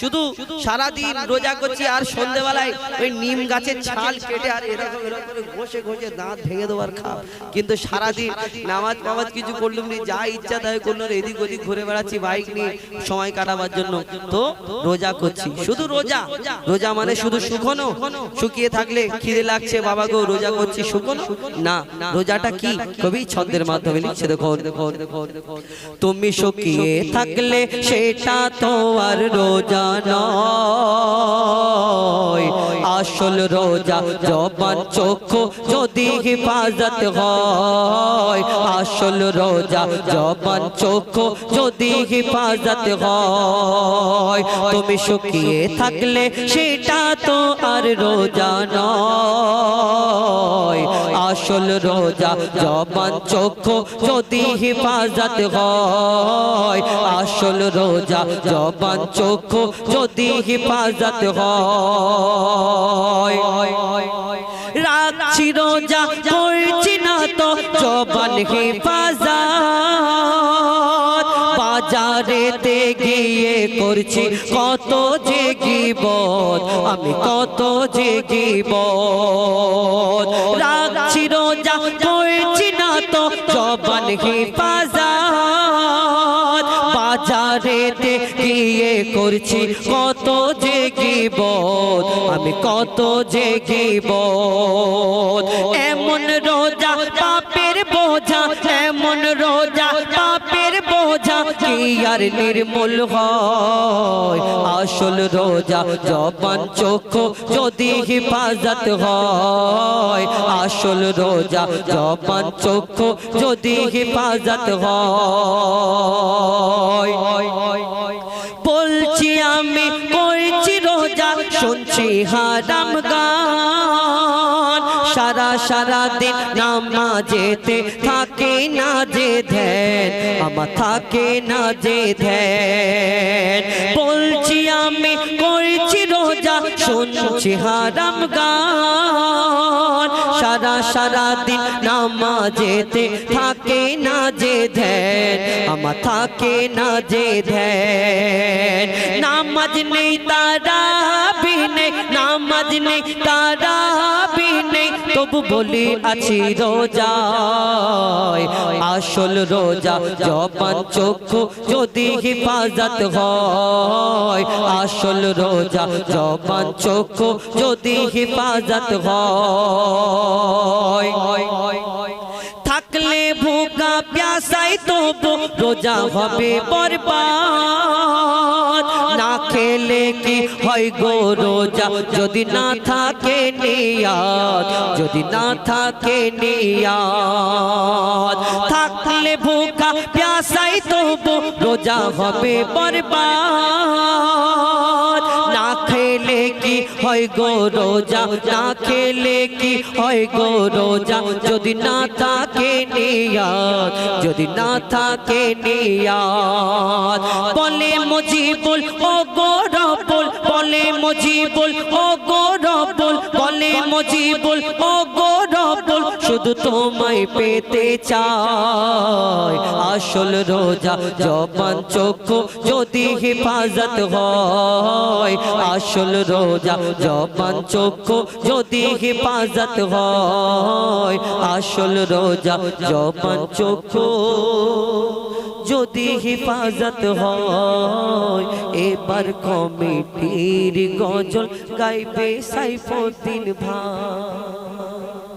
শুধু সারাদিন রোজা করছি আর সন্ধেবেলায় ওই নিম গাছের ছাল কেটে আর এরকম এরকম ঘষে ঘষে দাঁত ভেঙে দেওয়ার খাও কিন্তু সারাদিন নামাজ ফামাজ কিছু করলুম নি, যা ইচ্ছা তাই করল এদিক ওদিক ঘুরে বেড়াচ্ছি বাইক নিয়ে সময় কাটাবার জন্য। তো রোজা করছি। শুধু রোজা। রোজা মানে শুধু শুকনো? শুকিয়ে থাকলে খিদে লাগছে, বাবা গো, রোজা করছি শুকনো? না। রোজাটা কি? কবি ছন্দের মাধ্যমে লিখছে দেখো তুমি শুকিয়ে থাকলে সেটা তো আর রোজা আসল রোজা জবান চক্ষু যদি হেফাজত হয়। আসল রোজা জবান চক্ষু যদি হেফাজত হয়। তুমি শুকিয়ে থাকলে সেটা তো আর রোজা নয়। আসল রোজা জবান চক্ষু যদি হেফাজত হয়। আসল রোজা জবান চক্ষু যদি হেফাজত হয়। রাখছি রোজা, করছি না তো জবান হেফাজত। বাজারেতে গিয়ে করছি কত যে গিবত, আমি কত যে গিবত। রাখছি রোজা, করছি না তো জবান হেফাজত। করছি, কত যে গিবত, আমি কত যে গিবত। এমন রোজা পাপের বোঝা, এমন রোজা পাপের বোঝা, কি আর নির্মূল হয়? আসল রোজা জবান চক্ষু যদি হেফাজত হয়, আসল রোজা জবান চক্ষু যদি হেফাজত হয়। আমি করছি রোজা, শুনছি হারাম গান। সারা সারা দিন নামাজেতে থাকে না যে ধ্যান, আমার থাকে না যে ধ্যান। বলছি আমি করছি রোজা, শুনছি হারাম গান। সারা সারা দিন নামাজেতে থাকে না যে ধ্যান, আমার থাকে না যে ধ্যান। নামাজ নেই তারা বি নেই, নামাজ নেই তারা বি নেই, তবু বলি আছি রোজায়। আসল রোজা জবান, চক্ষু যদি হেফাজত হয়, আসল রোজা জবান, চক্ষু যদি হেফাজত হয়। প্যাসাই তবু রোজা হবে বরবাদ। না খেলে কি হয় গো রোজা? যদি না থাকে নিয়াত, যদি না থাকে নিয়াত। থাকলে ভোগা প্যাসাই তবু রোজা হবে বরবাদ। কি হয় গো রোজা না খেলে কি হয় গো রোজা? যদি না থাকে নিয়াত, যদি না থাকে নিয়াত। বলে মুজিবুল, ও গো রবুল বলে মুজিবুল, ও গো রবুল বলে মুজিবুল, ও গো শুধু তোমায় পেতে চাই। আসল রোজা জবান চক্ষু যদি হেফাজত হয়। আসল রোজা জবান চক্ষু যদি হেফাজত হয়। আসল রোজা জবান চক্ষু যদি হেফাজত হয়। এবার কমিটির গজল গাইবে সাইফুদ্দিন ভাই।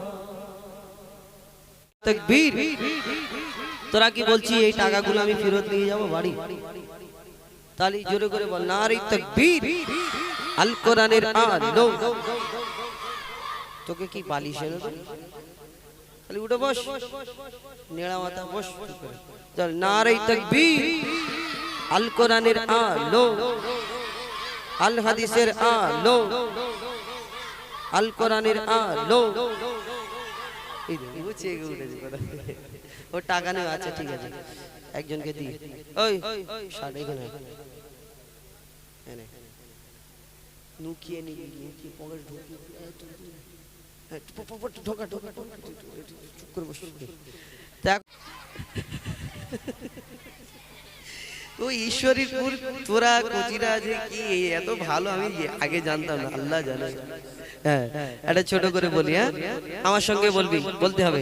তোরা কি বলছি এই টাকাগুলো আমি ফেরত নিয়ে যাব বাড়ি? তাহলে জোরে করে বল, নারী তকবীর। আল কোরআনের আলো তোকে কি বালিশ এলো? তাহলে উঠে বস। নেড়া মাথা বস চল, নারী তকবীর। আল কোরআনের আলো আল হাদিসের আলো আল কোরআনের আলো ও টাকা নেই আচ্ছা ঠিক আছে একজনকে দি ওই নুকিয়ে নিবি নুকিয়ে পকেট ঢুকিয়ে ঢোকা ঢোকা ঢোকা চুপ করে বসে দেখ ও ঈশ্বরীপুর, তোরা কচিরা যে কি এত ভালো? আমি আগে জানতাম না, আল্লাহ জানে। হ্যাঁ একটা ছোট করে বলি হ্যাঁ? আমার সঙ্গে বলবি, বলতে হবে।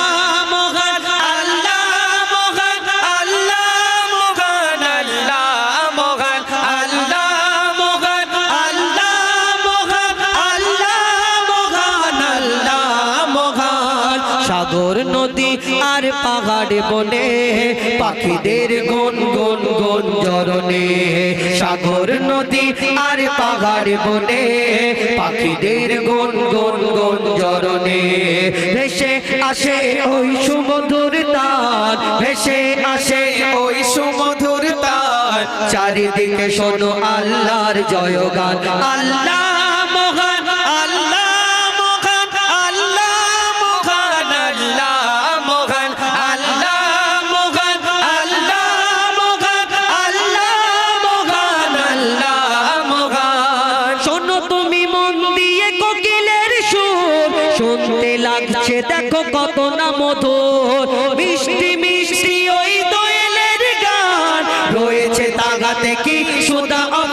পাখিদের গুন গুন গুন জরনে সাগর নদী আর পাহাড় বনে, পাখিদের গুন গুন গুন জরনে ভেসে আসে ওই সুমধুর তার ভেসে আসে ওই সুমধুর তার চারিদিকে শোনো আল্লাহর জয়গান, আল্লাহ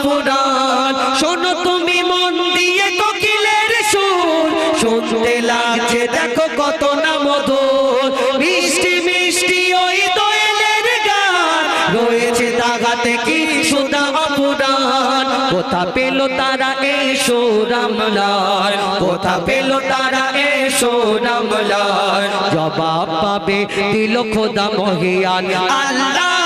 অপরাধ শোনো তুমি মন দিয়ে কোকিলের সুর। শুনতে লাগছে, দেখো কত না মধুর। মিষ্টি মিষ্টি ওই দোয়েলের গান। রয়েছে তাগাতে কি সুদা কোথা পেল তারা এসো রামলার কোথা পেল তারা জবাব পাবে দিল খোদা মহিয়ান। আল্লাহ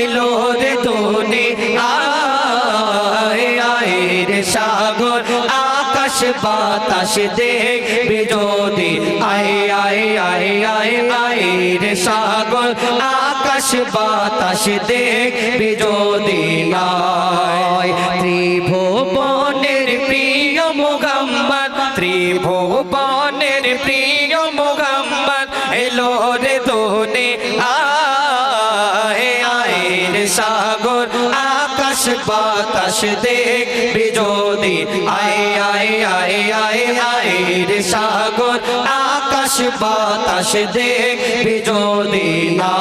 এলো রে তোনে আয় আয় রে সাগর, আকাশ বাতাস দেখ বিজোদি আয় আয় আয় আয় আয় রে সাগর, আকাশ বাতাস দেখ বিজোদি নয় ত্রিভুবনের প্রেমের সাগর আকাশ বাতাস দেখবি যদি না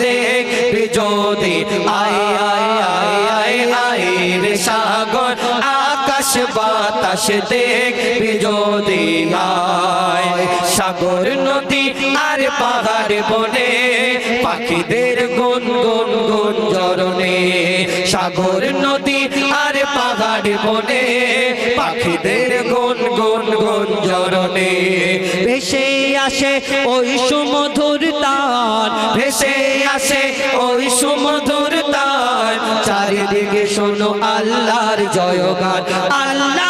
দেখবে যদি আয় আয়ের সাগর, আকাশ বাতাস দেখবে যদি আয় সাগর নদী আর পাহাড় বনে, পাখিদের গুন গুন গুন জরনে সাগর নদী আর পাহাড় বনে, পাখিদের গুন গুন গুন জরনে ভেসে আসে ওই সুমধুর তার। ভেসে আসে ওই সুমধুর তার। চারিদিকে শোনো আল্লাহর জয়গান। আল্লাহ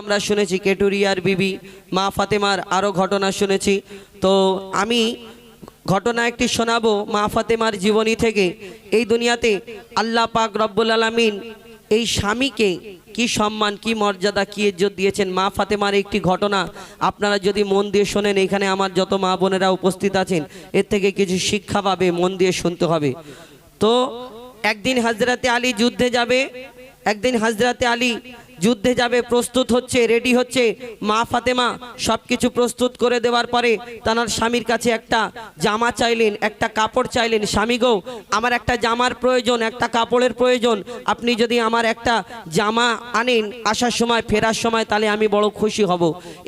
আমরা শুনেছি কেটুরিয়ার বিবি, মা ফাতেমার আরও ঘটনা শুনেছি। তো আমি ঘটনা একটি শোনাবো মা ফাতেমার জীবনী থেকে। এই দুনিয়াতে আল্লাহ পাক রব্বুল আলামিন এই স্বামীকে কি সম্মান, কি মর্যাদা, কি ইজ্জত দিয়েছেন? মা ফাতেমার একটি ঘটনা আপনারা যদি মন দিয়ে শোনেন, এখানে আমার যত মা বোনেরা উপস্থিত আছেন, এর থেকে কিছু শিক্ষা পাবে, মন দিয়ে শুনতে হবে। তো একদিন হাজরাতে আলী যুদ্ধে যাবে, একদিন হাজরাতে আলী যুদ্ধে যাবে, প্রস্তুত হচ্ছে রেডি হচ্ছে। মা ফাতেমা সব কিছু প্রস্তুত করে দেওয়ার পরে তার স্বামীর কাছে একটা জামা চাইলেন, একটা কাপড় চাইলেন, স্বামী গো, আমার একটা জামার প্রয়োজন, একটা কাপড়ের প্রয়োজন। আপনি যদি আমার একটা জামা আনেন আসার সময়, ফেরার সময়, তাহলে আমি বড় খুশি হব।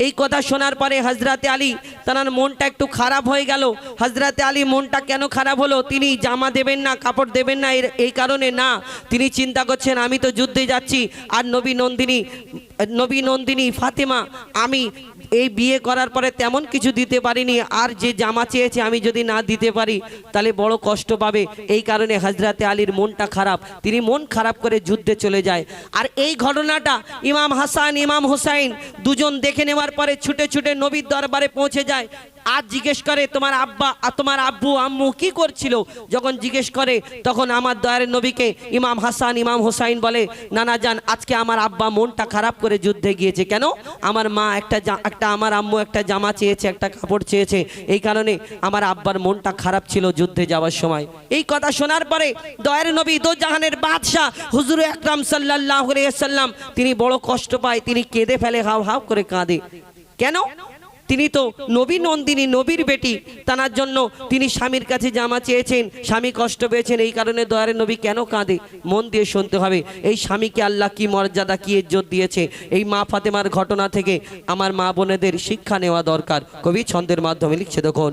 এই কথা শোনার পরে হজরতে আলী তার মনটা একটু খারাপ হয়ে গেল। হজরতে আলী মনটা কেন খারাপ হলো? তিনি জামা দেবেন না, কাপড় দেবেন না এই কারণে না। তিনি চিন্তা করছেন, আমি তো যুদ্ধে যাচ্ছি। আর নবী নন্দিনী নবী নন্দিনী ফাতেমা, আমি এই বিয়ে করার পরে তেমন কিছু দিতে পারিনি। আর যে জামা চেয়েছে, আমি যদি না দিতে পারি, তাহলে বড় কষ্ট পাবে। এই কারণে হজরতে আলীর মনটা খারাপ। তিনি মন খারাপ করে যুদ্ধে চলে যায়। আর এই ঘটনাটা ইমাম হাসান, ইমাম হুসাইন দুজন দেখে নেওয়ার পরে ছুটে ছুটে নবীর দরবারে পৌঁছে যায়। আর জিজ্ঞেস করে, তোমার আব্বা তোমার আব্বু, আম্মু কি করছিল? যখন জিজ্ঞেস করে, তখন আমার দয়ার নবীকে ইমাম হাসান, ইমাম হোসাইন বলে, নানা যান আজকে আমার আব্বা মনটা খারাপ করে যুদ্ধে গিয়েছে। কেন? আমার মা একটা একটা আমার আম্মু একটা জামা চেয়েছে, একটা কাপড় চেয়েছে। এই কারণে আমার আব্বার মনটা খারাপ ছিল যুদ্ধে যাওয়ার সময়। এই কথা শোনার পরে দয়ার নবী দো জাহানের বাদশাহ হুজুর একরাম সাল্লাহ সাল্লাম তিনি বড় কষ্ট পায়, তিনি কেঁদে ফেলে হাও হাও করে কাঁদে। কেন? তিনি তো নবী নন্দিনী, নবীর বেটি। তার জন্য তিনি স্বামীর কাছে জামা চেয়েছেন। স্বামী কষ্ট পেয়েছেন, এই কারণে দয়ারে নবী কেন কাঁদে? মন দিয়ে শুনতে হবে, এই স্বামীকে আল্লাহ কি মর্যাদা, কি ইজ্জত দিয়েছে? এই মা ফাতেমার ঘটনা থেকে আমার মা বোনেদের শিক্ষা নেওয়া দরকার। কবি ছন্দের মাধ্যমে লিখছে দেখুন।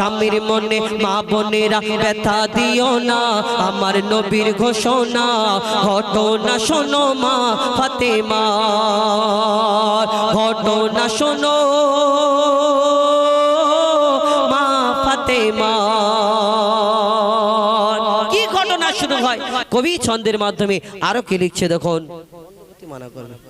স্বামীর মনে মা বোনেরা ব্যথা দিও না। আমার নবীর ঘোষণা ঘটনা শোনো মা ফাতেমা ঘটনা শোনো মা ফাতেমা। কি ঘটনা শুরু হয়? কবি ছন্দের মাধ্যমে আরও কি লিখছে দেখুন। মানা করবে।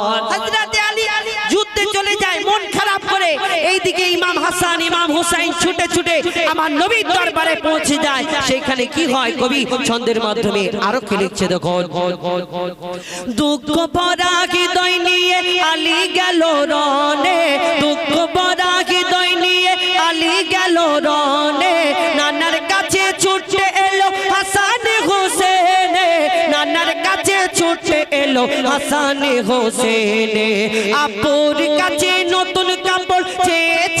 ছুটে আমার নবীর দরবারে পৌঁছে যায়। সেখানে কি হয় কবি? ছন্দের মাধ্যমে আরও কি লিখছে দেখো দুঃখ ভরা হৃদয় নিয়ে আলী গেল রনে দুঃখ ভরা হৃদয় নিয়ে আলী গেল রনে নানার কাছে ছুটে এলো হাসান হোসেনে। নানার কাছে ছুটে এলো হাসান হোসেনে। আপুর কাছে নতুন কাপড় চেয়েছে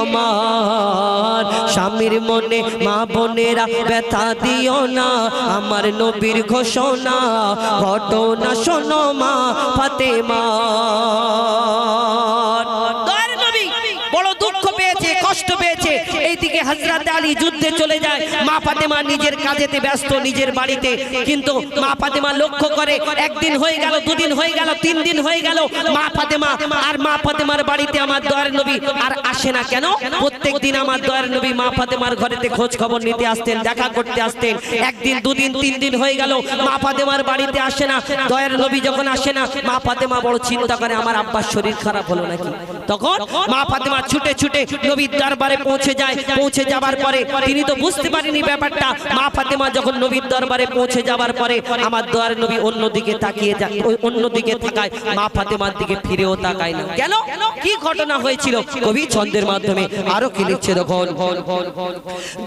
আমার। স্বামীর মনে, মা বোনেরা ব্যথা দিও না। আমার নবীর ঘোষণা, ঘটনা শোনো মা ফাতে বড় দুঃখ পেয়েছে, কষ্ট পেয়েছে। এইদিকে হজরত আলী যুদ্ধে চলে যায়। মা ফাতেমা নিজের কাজেতে ব্যস্ত, নিজের বাড়িতে। কিন্তু মা ফাতেমা লক্ষ্য করে, একদিন হয়ে গেল, দুদিন হয়ে গেল, তিন দিন হয়ে গেল। মা ফাতেমা আর মা ফাতেমার বাড়িতে আমার দয়ার নবী আর আসে না কেন? প্রত্যেক দিন আমার দয়ার নবী মা ফাতেমার ঘরেতে খোঁজ খবর নিতে আসতেন, দেখা করতে আসতেন। একদিন, দুদিন, তিন দিন হয়ে গেল, মা ফাতেমার বাড়িতে আসে না। দয়ার নবী যখন আসে না, মা ফাতেমা বড় চিন্তা করে, আমার আব্বার শরীর খারাপ হলো নাকি? তখন মা ফাতেমা ছুটে ছুটে নবীর দরবারে পৌঁছে যায়। পৌঁছে যাবার পরে তিনি তো বুঝতে পারেনি ব্যাপারটা। মা ফাতেমা যখন নবীর দরবারে পৌঁছে যাবার পরে আমার দয়ার নবী অন্যদিকে তাকিয়ে যায় ওই অন্যদিকে তাকায়। মা ফাতেমার দিকে ফিরেও তাকায় না। কেন? কি ঘটনা হয়েছিল? কবি ছন্দের মাধ্যমে আরও কি লিখছে দেখুন।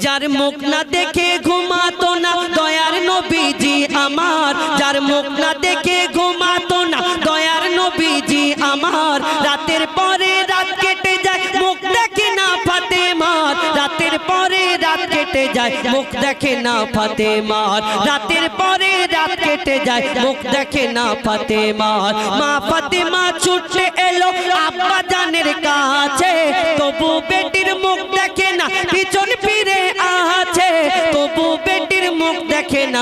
যার মুখ না দেখে ঘুমাতো না, দয়ার নবীজি আমার। যার মুখ না দেখে ঘুমাতো না, দয়ার নবীজি আমার। রাতের পরে রাত কেটে যায়, মুখ দেখে না ফাতেমার রাতের পরে রাত কেটে যায়, মুখ দেখে না ফাতেমার রাতের পরে রাত কেটে যায়, মুখ দেখে না ফাতেমার মা ফাতেমা ছুটে এলো আব্বা জানের কাছে। তবু বেটির মুখ দেখে না, পিছন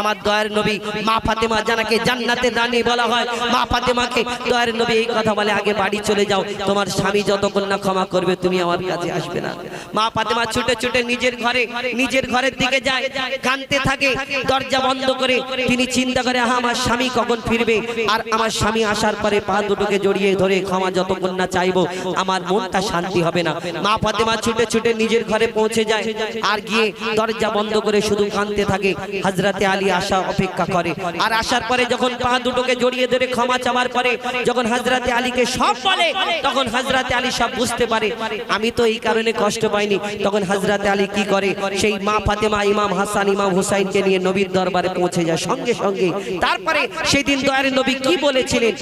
আমার দয়ার নবী মা ফাতেমা জানাকে জান্নাতের রানী বলা হয়। মা ফাতেমাকে দয়ার নবী এই কথা বলে, আগে বাড়ি চলে যাও, তোমার স্বামী যতক্ষণ না ক্ষমা করবে, তুমি আমার কাছে আসবে না। মা ফাতেমা ছুটে ছুটে নিজের ঘরে, নিজের ঘরের দিকে যায় কানতে থাকে, দরজা বন্ধ করে। তিনি চিন্তা করে হ্যাঁ আমার স্বামী কখন ফিরবে? আর আমার স্বামী আসার পরে পা দুটোকে জড়িয়ে ধরে ক্ষমা যতক্ষণ না চাইব, আমার মনটা শান্তি হবে না। মা ফাতেমা ছুটে ছুটে নিজের ঘরে পৌঁছে যায়, আর গিয়ে দরজা বন্ধ করে শুধু কানতে থাকে। হাজরাতে আলী আসা অপেক্ষা করে। আর আসার পরে যখন পা দুটোকে জড়িয়ে ধরে ক্ষমা চাওয়ার পরে যখন হাজরাতে আলীকে সব বলে তখন হাজরাতে আলী সব বুঝতে পারে। আমি তো এই কারণে কষ্ট পাইনি। তখন হাজরাতে আলী কি করে? সেই মা ফাতেমা ইমাম হাসান ইমাম হুসাইনকে নিয়ে নবীর দরবারে পৌঁছে যায় সঙ্গে সঙ্গে। তারপরে সেই দিন দয়ার নবী কি বলেছিলেন?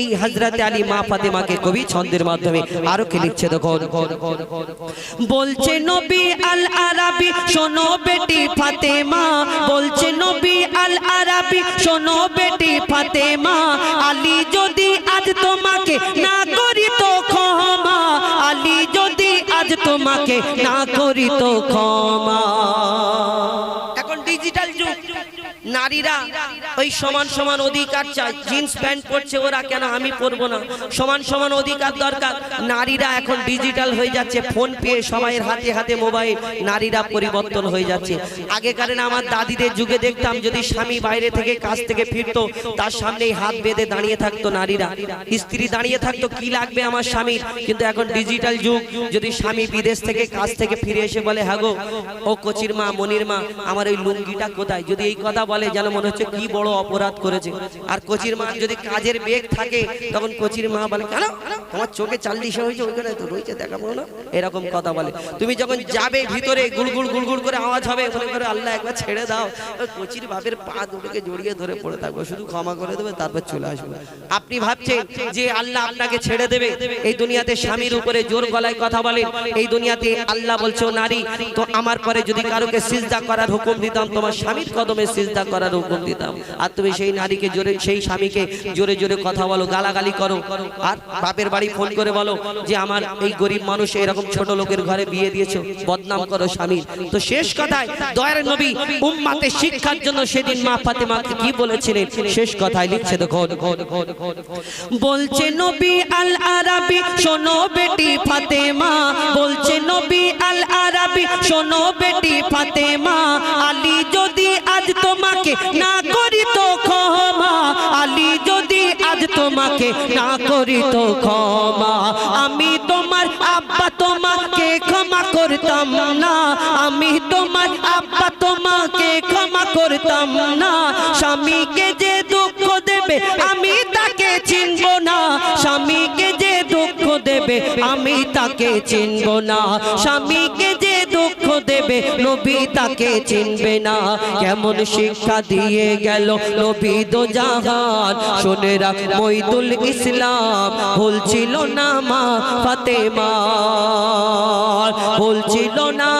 এই হাজরাতে আলী মা ফাতেমাকে কবি ছন্দের মাধ্যমে আরও কি লিখছে দেখুন। বলছে নবী আল আরাবি শোনো বেটি ফাতেমা বলছে নবী আল আরাবি শোনো বেটি ফাতেমা, আলী যদি আজ তোমাকে না করি তো ক্ষমা, আলী যদি আজ তোমাকে না করি তো ক্ষমা। নারীরা ওই সমান সমান অধিকার চায়। জিন্স প্যান্ট পরছে ওরা কেন? আমি পরবো না। সমান সমান অধিকার দরকার। নারীরা এখন ডিজিটাল হয়ে যাচ্ছে। ফোন পেয়ে সবাইয়ের হাতে হাতে মোবাইল। নারীরা পরিবর্তন হয়ে যাচ্ছে। আগেকার আমার দাদিদের যুগে দেখতাম, যদি স্বামী বাইরে থেকে কাজ থেকে ফিরতো, তার সামনেই হাত বেঁধে দাঁড়িয়ে থাকতো নারীরা। স্ত্রী দাঁড়িয়ে থাকতো, কি লাগবে আমার স্বামীর? কিন্তু এখন ডিজিটাল যুগ। যদি স্বামী বিদেশ থেকে কাজ থেকে ফিরে এসে বলে হ্যাঁ গো, ও কচির মা, মনির মা, আমার ওই লুঙ্গিটা কোথায়? যদি এই কথা বলে যেন মনে হচ্ছে কি বড় অপরাধ করেছে। আর কচির মা যদি কাজের বেগ থাকে, তখন কচির মা বলে, কেন? তোমার চোখে চাল্লিশে হয়েছে ওইখানে তো রয়েছে দেখাবো না। এরকম কথা বলে। তুমি যখন যাবে ভিতরে, গুড়গুড় গুড়গুড় করে আওয়াজ হবে, মনে করে, আল্লাহ, একবার ছেড়ে দাও। কচির বাপের পা দুটোকে জড়িয়ে ধরে পড়ে থাকবে, শুধু ক্ষমা করে দেবে, তারপর চলে আসবে। আপনি ভাবছেন যে আল্লাহ আপনাকে ছেড়ে দেবে? এই দুনিয়াতে স্বামীর উপরে জোর গলায় কথা বলেন এই দুনিয়াতে আল্লাহ বলছে নারী, তো আমার পরে যদি কারোকে সিজদা করার হুকুম দিতাম, তোমার স্বামীর কদমে সিজদা করার আমরা রোপণ দিতাম। আর তুমি সেই নারীকে জোরে, সেই স্বামীকে জোরে জোরে কথা বলো, গালাগালি করো। আর বাপের বাড়ি ফোন করে বলো যে, আমার এই গরিব মানুষ এরকম ছোট লোকের ঘরে বিয়ে দিয়েছ, বদনাম করো স্বামী তো শেষ কথায় দয়ার নবী উম্মাতে শিক্ষার জন্য সেদিন মা ফাতেমাকে কি বলেছিলেন? শেষ কথায় লিখছে, দেখো। বলছে, নবী আল আরাবি শোনো বেটি ফাতেমা তোমাকে না করি তো ক্ষমা। আলী যদি আজ তোমাকে না করি তো ক্ষমা। আমি তোমার আব্বা তোমাকে ক্ষমা করতাম না। আমি তোমার আব্বা তোমাকে ক্ষমা করতাম না। স্বামীকে যে দুঃখ দেবে আমি আমি তাকে চিনব না। স্বামীকে যে দুঃখ দেবে, নবী তাকে চিনবে না। কেমন শিক্ষা দিয়ে গেল নবী দো জাহান। শুনে রাখ মইদুল ইসলাম বলছিল ছিল না মা ফাতেমা। বলছিল ছিল না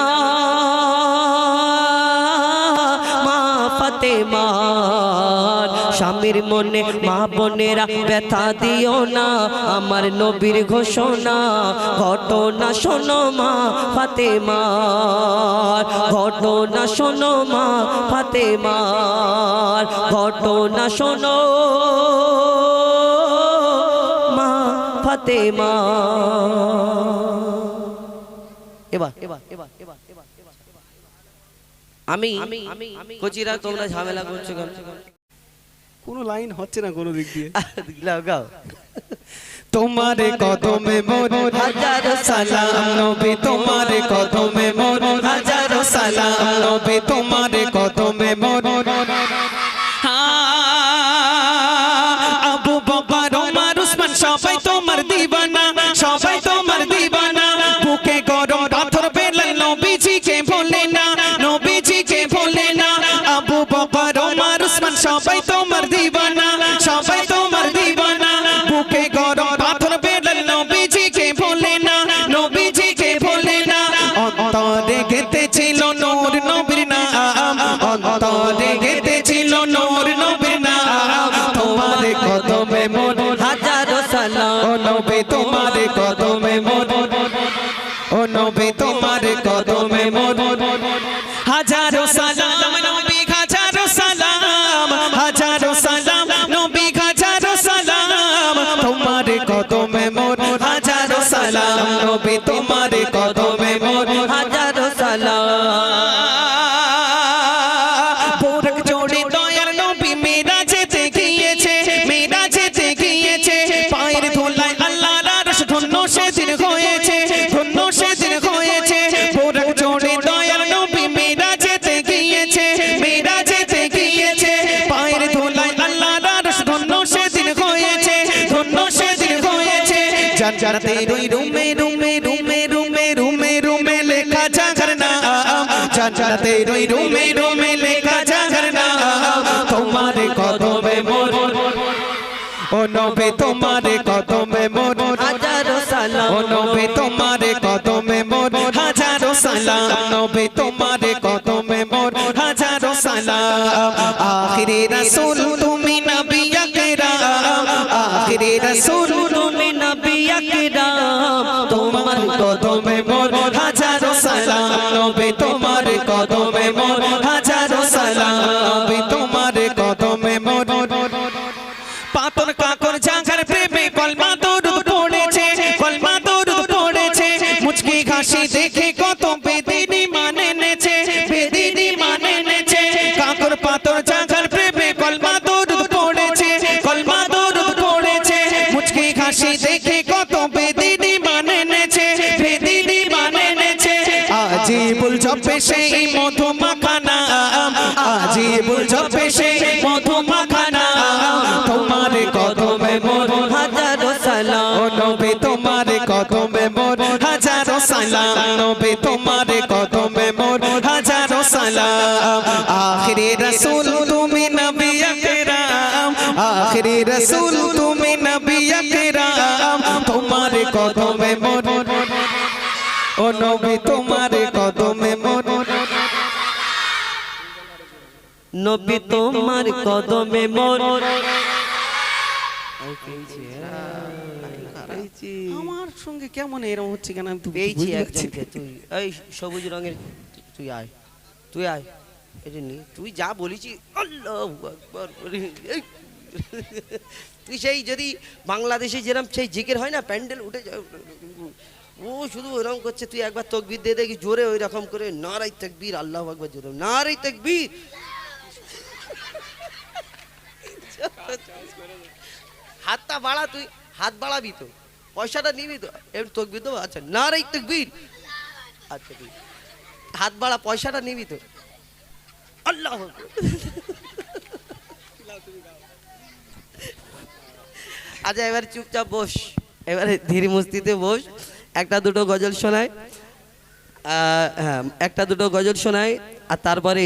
স্বামীর মনে মা বোনেরা ব্যথা দিও না আমার নবীর ঘোষণা ঘটনা শোনো মা ফাতে ফাতেমার ঘটনা শোনো মা ফাতেমার ঘটনা শোনো মা ফাতেমা এবার এবার এবার এবার এবার আমি কচিরা তোমরা ঝামেলা করছ কোনো লাইন হচ্ছে না কোনো দিক দিয়ে। গাও গাও তোমার কদমে মোর হাজার সালাম নবী তোমারে কদমে মোর হাজার সালাম নবী তোমারে কদমে মোর তোমার দিবানা রুমে রুমে লেখা নাম তোমার কদমে মোর ও নবে তোমার কদমে মোর হাজারো সালাম। ও নবে তোমার কদমে মোর হাজারো সালাম। নবে তোমার কদমে মোর হাজারো সালাম। আখিরে রাসূল তুমি নবী সেই মধু মাখানা আজিবুল জপে সেই মধু মাখানা তোমার কদমে মোর হাজারো সালাম। নবী, তোমার কদমে মোর হাজারো সালাম। নবী, তোমার কদমে মোর হাজারো সালাম। আখিরি রাসূল, তুমি নবী আকরাম। আখিরি রাসূল, তুমি নবী আকরাম। তোমার কদমে মোর ও নবী তোমার নবী তোমার কদমে পেয়েছি। আমার সঙ্গে কেমন এরকম হচ্ছে কেন আমি তো পেয়েছি একজনকে তুই এই সবুজ রঙের তুই আয় তুই আয়। এটা নি তুই যা বলেছি আল্লাহু আকবার তুই সেই যদি বাংলাদেশে যেরকম সেই জিকের হয় না প্যান্ডেল উঠে যায় ও শুধু ওরকম করছে তুই একবার তকবির দিয়ে দেখি জোরে ওই রকম করে নারাই তকবীর আল্লাহ একবার জোরে নারাই তকবীর। হাতটা বাড়া, তুই হাত বাড়াবি তো। পয়সাটা নিবি তো। এমনি তকবির দেবো আচ্ছা নারাই তকবীর আচ্ছা ঠিক হাত বাড়া, পয়সাটা নিবি তো। আল্লাহ। আচ্ছা এবার চুপচাপ বস। এবারে ধীর মস্তিতে বস। একটা দুটো গজল শোনায়। হ্যাঁ একটা দুটো গজল শোনায়। আর তারপরে